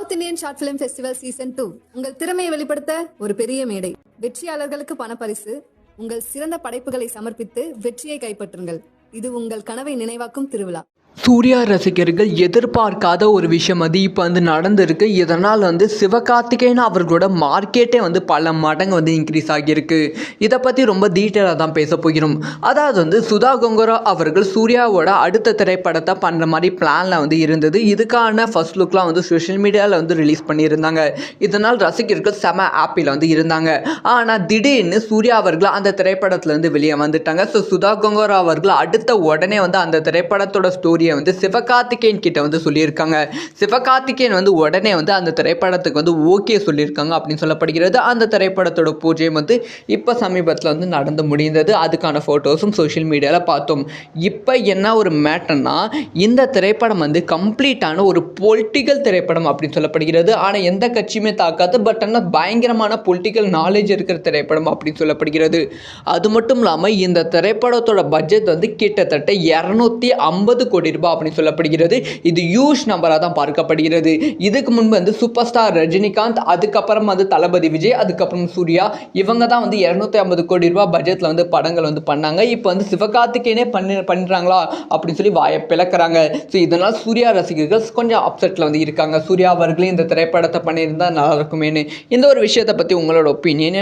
South Indian short film festival season two உங்கள் திறமையை வெளிப்படுத்த ஒரு பெரிய மேடை. வெற்றியாளர்களுக்கு பணப்பரிசு உங்கள் சிறந்த படைப்புகளை சமர்ப்பித்து வெற்றியை கைப்பற்றுங்கள். இது உங்கள் கனவை நினைவாக்கும் திருவிழா. சூர்யா ரசிகர்கள் எதிர்பார்க்காத ஒரு விஷயம் வந்து இப்போ வந்து நடந்திருக்கு. இதனால் வந்து சிவகார்த்திகேயன் அவர்களோட மார்க்கெட்டே வந்து பல மடங்கு வந்து இன்க்ரீஸ் ஆகியிருக்கு. இதை பற்றி ரொம்ப டீட்டெயிலாக தான் பேச போகிறோம். அதாவது வந்து சுதா கொங்கரா அவர்கள் சூர்யாவோட அடுத்த திரைப்படத்தை பண்ணுற மாதிரி பிளானில் வந்து இருந்தது. இதுக்கான ஃபர்ஸ்ட் லுக்லாம் வந்து சோஷியல் மீடியாவில் வந்து ரிலீஸ் பண்ணியிருந்தாங்க. இதனால் ரசிகர்கள் செம ஆப்பில் வந்து இருந்தாங்க. ஆனால் திடீர்னு சூர்யா அவர்கள் அந்த திரைப்படத்துலேருந்து வெளியே வந்துட்டாங்க. ஸோ சுதா கொங்கரா அவர்கள் அடுத்த உடனே வந்து அந்த திரைப்படத்தோட ஸ்டோரியை வந்து சிவகார்த்திகேயன் கிட்ட வந்து சொல்லியிருக்காங்க. சிவகார்த்திகேயன் வந்து உடனே வந்து அந்த திரைப்படத்துக்கு வந்து ஓகே சொல்லியிருக்காங்க அப்படின்னு சொல்லப்படுகிறது. அந்த திரைப்படத்தோட பூஜையும் வந்து இப்போ சமீபத்தில் வந்து நடந்து முடிந்தது. அதுக்கான ஃபோட்டோஸும் சோஷியல் மீடியாவில் பார்த்தோம். இப்போ என்ன ஒரு மேட்டர்னா இந்த திரைப்படம் வந்து கம்ப்ளீட்டான ஒரு பொலிட்டிக்கல் திரைப்படம் அப்படின்னு சொல்லப்படுகிறது. ஆனால் எந்த கட்சியுமே தாக்காது. பட் ஆனால் பயங்கரமான பொலிட்டிக்கல் நாலேஜ் இருக்கிற திரைப்படம் அப்படின்னு சொல்லப்படுகிறது. அது மட்டும் இல்லாமல் இந்த திரைப்படத்தோட பட்ஜெட் வந்து கிட்டத்தட்ட இரநூத்தி ஐம்பது கோடி ரூபாய் அப்படின்னு சொல்லப்படுகிறது. இது யூஷ் நம்பராக தான் பார்க்கப்படுகிறது. இதுக்கு முன்பு வந்து சூப்பர் ஸ்டார் ரஜினிகாந்த் அதுக்கப்புறம் வந்து தளபதி விஜய் அதுக்கப்புறம் சூர்யா. இவங்க தான் வந்து இரநூத்தி ஐம்பது கோடி ரூபாய் பட்ஜெட்டில் வந்து படங்கள் வந்து பண்ணாங்க. இப்போ வந்து சிவகார்த்திகேயனே பண்ணி பண்ணுறாங்களா அப்படின்னு சொல்லி வாயை பிளக்குறாங்க. ஸோ இதனால் சூர்யா ரசிகர்கள் கொஞ்சம் அப்செட்டில் வந்து இருக்காங்க. சூர்யா அவர்களே இந்த திரைப்படத்தை பண்ணியிருந்தால் நல்லா இருக்குமேனு இந்த ஒரு விஷயத்தை பற்றி உங்களோட ஒப்பீனியன்